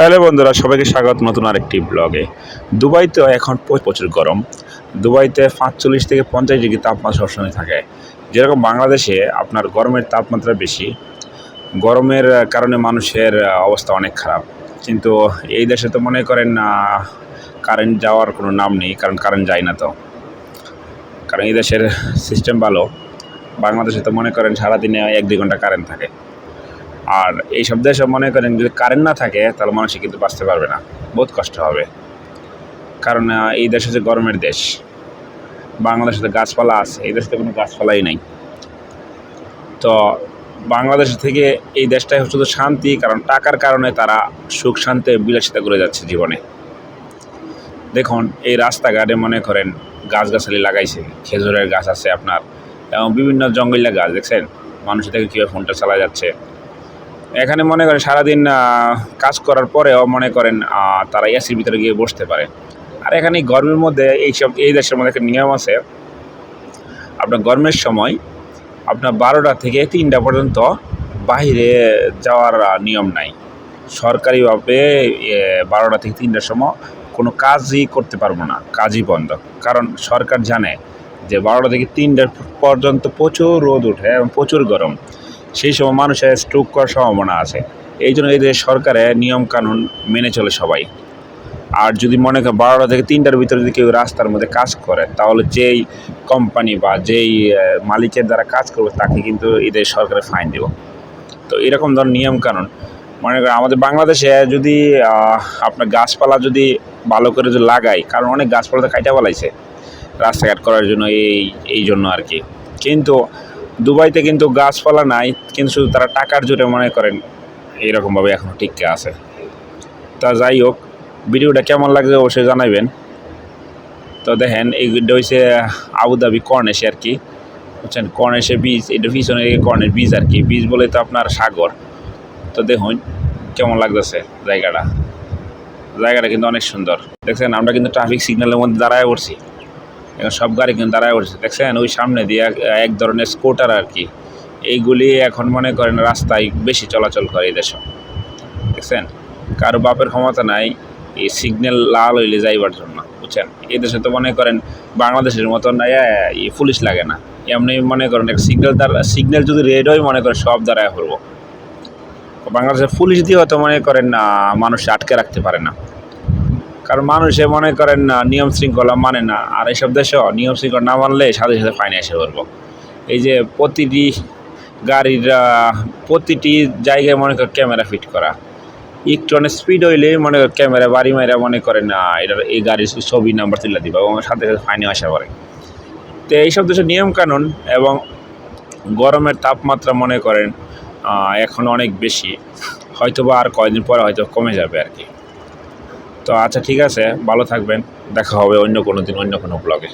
Hello বন্ধুরা সবাইকে স্বাগত নতুন আরেকটি ব্লগে দুবাইতে এখন প্রচুর গরম। দুবাইতে পাঁচচল্লিশ থেকে পঞ্চাশ ডিগ্রি তাপমাত্রা সবসময় থাকে। যেরকম বাংলাদেশে আপনার গরমের তাপমাত্রা বেশি, গরমের কারণে মানুষের অবস্থা অনেক খারাপ। কিন্তু এই দেশে তো মনে করেন কারেন্ট যাওয়ার কোনো নাম নেই, কারণ কারেন্ট যায় না তো। কারণ এই দেশের সিস্টেম ভালো। বাংলাদেশে তো মনে করেন সারাদিনে এক দুই ঘণ্টা কারেন্ট থাকে। আর এই সব দেশে মনে করেন যদি কারেন্ট না থাকে, তাহলে মানুষ কিন্তু বাঁচতে পারবে না। বহুত কষ্ট হবে। কারণ এই দেশ হচ্ছে গরমের দেশ। বাংলাদেশে তো গাছপালা আছে, এই দেশে কোনো গাছপালাই নেই। তো বাংলাদেশ থেকে এই দেশটাই হচ্ছে তো শান্তি, কারণ টাকার কারণে তারা সুখ, শান্তি, বিলাসিতা করে যাচ্ছে জীবনে। দেখুন, এই রাস্তাঘাটে মনে করেন গাছগাছালি লাগাইছে, খেজুরের গাছ আছে আপনার, এবং বিভিন্ন জঙ্গলিয়া গাছ, দেখছেন? মানুষ থেকে কীভাবে ফোনটা চালা যাচ্ছে। এখানে মনে করেন সারাদিন কাজ করার পরেও মনে করেন তারা এসির ভিতরে গিয়ে বসতে পারে। আর এখানে গরমের মধ্যে এইসব, এই দেশের মধ্যে একটা নিয়ম আছে, আপনার গরমের সময় আপনার বারোটা থেকে তিনটা পর্যন্ত বাইরে যাওয়ার নিয়ম নাই। সরকারিভাবে বারোটা থেকে তিনটার সময় কোনো কাজই করতে পারব না, কাজই বন্ধ। কারণ সরকার জানে যে বারোটা থেকে তিনটা পর্যন্ত প্রচুর রোদ ওঠে এবং প্রচুর গরম। সেই সময় মানুষের স্ট্রোক করার সম্ভাবনা আছে। এই জন্য এদের সরকারের নিয়ম কানুন মেনে চলে সবাই। আর যদি মনে করেন বারোটা থেকে তিনটার ভিতরে যদি কেউ রাস্তার মধ্যে কাজ করে, তাহলে যেই কোম্পানি বা যেই মালিকের দ্বারা কাজ করবে, তাকে কিন্তু এদের সরকারের ফাইন দেব। তো এরকম ধরনের নিয়ম কানুন। মনে করেন আমাদের বাংলাদেশে যদি আপনার গাছপালা যদি ভালো করে যদি লাগাই, কারণ অনেক গাছপালা তো কাইটা বলাইছে রাস্তাঘাট করার জন্য এই এই জন্য আর কি। কিন্তু দুবাইতে কিন্তু গাছপালা নাই, কিন্তু শুধু তারা টাকার জোরে মনে করেন এইরকমভাবে এখনও টিকে আছে। তা যাই হোক, ভিডিওটা কেমন লাগছে অবশ্যই জানাবেন। তো দেখেন, এই ভিডিও হচ্ছে আবুধাবি কর্নেশে আর কি। বুঝছেন? কর্নেশে বীজ এটা পিছনে কর্নের বীজ আর কি। বীজ বলে তো আপনার সাগর। তো দেখুন, কেমন লাগতেছে জায়গাটা। জায়গাটা কিন্তু অনেক সুন্দর। দেখছেন, আমরা কিন্তু ট্রাফিক সিগন্যালের মধ্যে দাঁড়ায় পড়ছি। সব গাড়ি কিন্তু দাঁড়ায় পড়ছে দেখছেন? ওই সামনে দিয়ে এক- ধরনের স্কুটার আর কি। এইগুলি এখন মনে করেন রাস্তায় বেশি চলাচল করে এই দেশে। দেখছেন? কারও বাপের ক্ষমতা নাই, এই সিগন্যাল লাল হইলে যাইবার জন্য, বুঝছেন? এই দেশে তো মনে করেন বাংলাদেশের মতন পুলিশ লাগে না। এমনি মনে করেন এক সিগন্যাল দ্বারা সিগন্যাল যদি রেড হয়, মনে করেন সব দ্বারায় পড়ব বাংলাদেশের পুলিশ দিয়েও তো মনে করেন মানুষ আটকে রাখতে পারে না। কারণ মানুষে মনে করেন না, নিয়ম শৃঙ্খলা মানে না। আর এইসব দেশেও নিয়ম শৃঙ্খলা না মানলে সাথে সাথে ফাইনে এসে পড়ব। এই যে প্রতিটি গাড়ির, প্রতিটি জায়গায় মনে করেন ক্যামেরা ফিট করা। একটু অনেক স্পিড হইলে মনে করেন ক্যামেরা বাড়ি মাইরা মনে করেন না, এটা এই গাড়ির ছবি নাম্বার তুলে দিবা। এবং সাথে সাথে ফাইনে আসা পড়ে। তো এইসব দেশের নিয়ম কানুন এবং গরমের তাপমাত্রা মনে করেন এখন অনেক বেশি। হয়তো বা আর কয়দিন পরে হয়তো কমে যাবে আর কি। তো আচ্ছা ঠিক আছে ভালো থাকবেন। দেখা হবে অন্য কোনো দিন অন্য কোনো ব্লগে